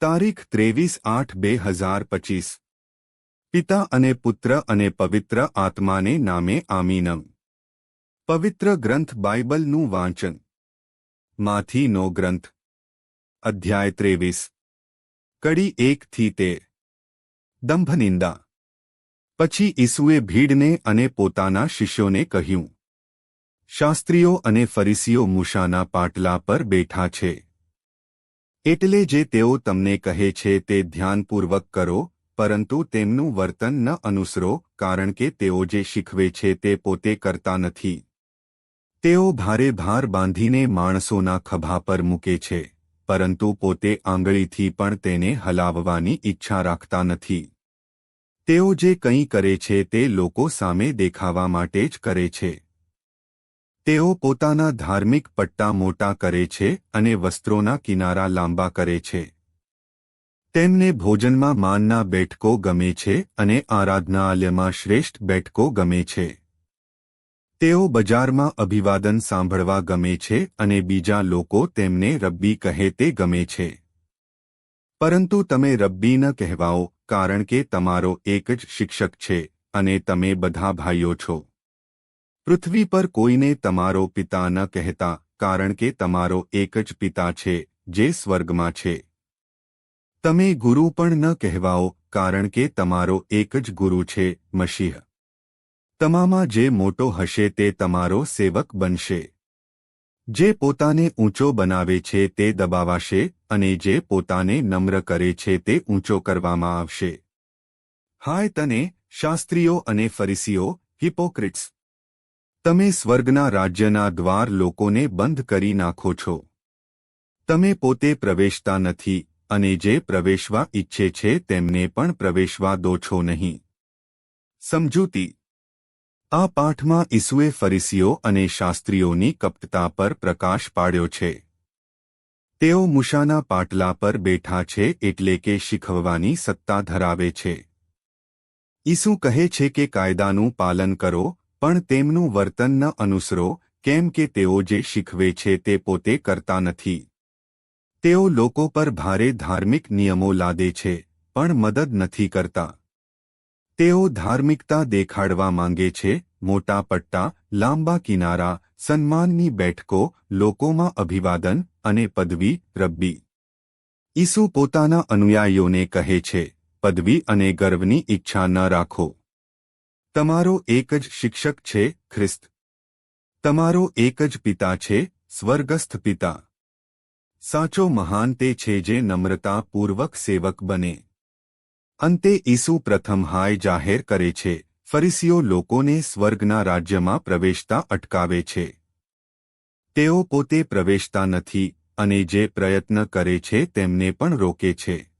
તારીખ ત્રેવીસ આઠ બે હજાર પચીસ. પિતા અને પુત્ર અને પવિત્ર આત્માને નામે આમીનમ. પવિત્ર ગ્રંથ બાઇબલનું વાંચન. માથીનો ગ્રંથ. અધ્યાય ત્રેવીસ. કડી એકથી તે દંભનિંદા. પછી ઈસુએ ભીડને અને પોતાના શિષ્યોને કહ્યું, શાસ્ત્રીઓ અને ફરીસીઓ મૂષાના પાટલા પર બેઠા છે. એટલે જે તેઓ તમને કહે છે તે ધ્યાનપૂર્વક કરો, પરંતુ તેમનું વર્તન ન અનુસરો, કારણ કે તેઓ જે શીખવે છે તે પોતે કરતા નથી. તેઓ ભારે ભાર બાંધીને માણસોના ખભા પર મૂકે છે, પરંતુ પોતે આંગળીથી પણ તેને હલાવવાની ઈચ્છા રાખતા નથી. તેઓ જે કંઈ કરે છે તે લોકો સામે દેખાવા માટે જ કરે છે. તેઓ પોતાના ધાર્મિક પટ્ટા મોટા કરે છે અને વસ્ત્રોના કિનારા લાંબા કરે છે. તેમને ભોજનમાં માનના બેઠકો ગમે છે અને આરાધનાલયમાં શ્રેષ્ઠ બેઠકો ગમે છે. તેઓ બજારમાં અભિવાદન સાંભળવા ગમે છે અને બીજા લોકો તેમને રબ્બી કહે તે ગમે છે. પરંતુ તમે રબ્બી ન કહેવાઓ, કારણ કે તમારો એક જ શિક્ષક છે અને તમે બધા ભાઈઓ છો. પૃથ્વી પર કોઈને તમારો પિતા ન કહેતા, કારણ કે તમારો એક જ પિતા છે, જે સ્વર્ગમાં છે. તમે ગુરુ પણ ન કહેવાઓ, કારણ કે તમારો એક જ ગુરુ છે મશીહ તમામાં જે મોટો હશે તે તમારો સેવક બનશે. જે પોતાને ઊંચો બનાવે છે તે દબાવાશે, અને જે પોતાને નમ્ર કરે છે તે ઊંચો કરવામાં આવશે. હાય તને, શાસ્ત્રીઓ અને ફરીસીઓ હિપોક્રિટ્સ તમે સ્વર્ગના રાજ્યના દ્વાર લોકોને બંધ કરી નાખો છો. તમે પોતે પ્રવેશતા નથી અને જે પ્રવેશવા ઈચ્છે છે તેમને પણ પ્રવેશવા દો છો નહીં. સમજૂતી. આ પાઠમાં ઈસુએ ફરીસીઓ અને શાસ્ત્રીઓની કપટતા પર પ્રકાશ પાડ્યો છે. તેઓ મુશાના પાટલા પર બેઠા છે એટલે કે શીખવવાની સત્તા ધરાવે છે. ઈસુ કહે છે કે કાયદાનું પાલન કરો પણ તેમનું વર્તન ન અનુસરો, કેમ કે તેઓ જે શીખવે છે તે પોતે કરતા નથી. તેઓ લોકો પર ભારે ધાર્મિક નિયમો લાદે છે, પણ મદદ નથી કરતા. તેઓ ધાર્મિકતા દેખાડવા માંગે છે, મોટા પટ્ટા, લાંબા કિનારા, સન્માનની બેઠકો, લોકોમાં અભિવાદન અને પદવી, રબ્બી. ઈસુ પોતાના અનુયાયીઓને કહે છે, પદવી અને ગર્વની ઈચ્છા ન રાખો. તમારો એક જ શિક્ષક છે, ખ્રિસ્ત. તમારો એક જ પિતા છે, સ્વર્ગસ્થ પિતા. સાચો મહાન તે છે જે નમ્રતાપૂર્વક સેવક બને. અંતે ઈસુ પ્રથમ હાય જાહેર કરે છે, ફરીસીઓ લોકોને સ્વર્ગના રાજ્યમાં પ્રવેશતા અટકાવે છે. તેઓ પોતે પ્રવેશતા નથી, અને જે પ્રયત્ન કરે છે તેમને પણ રોકે છે.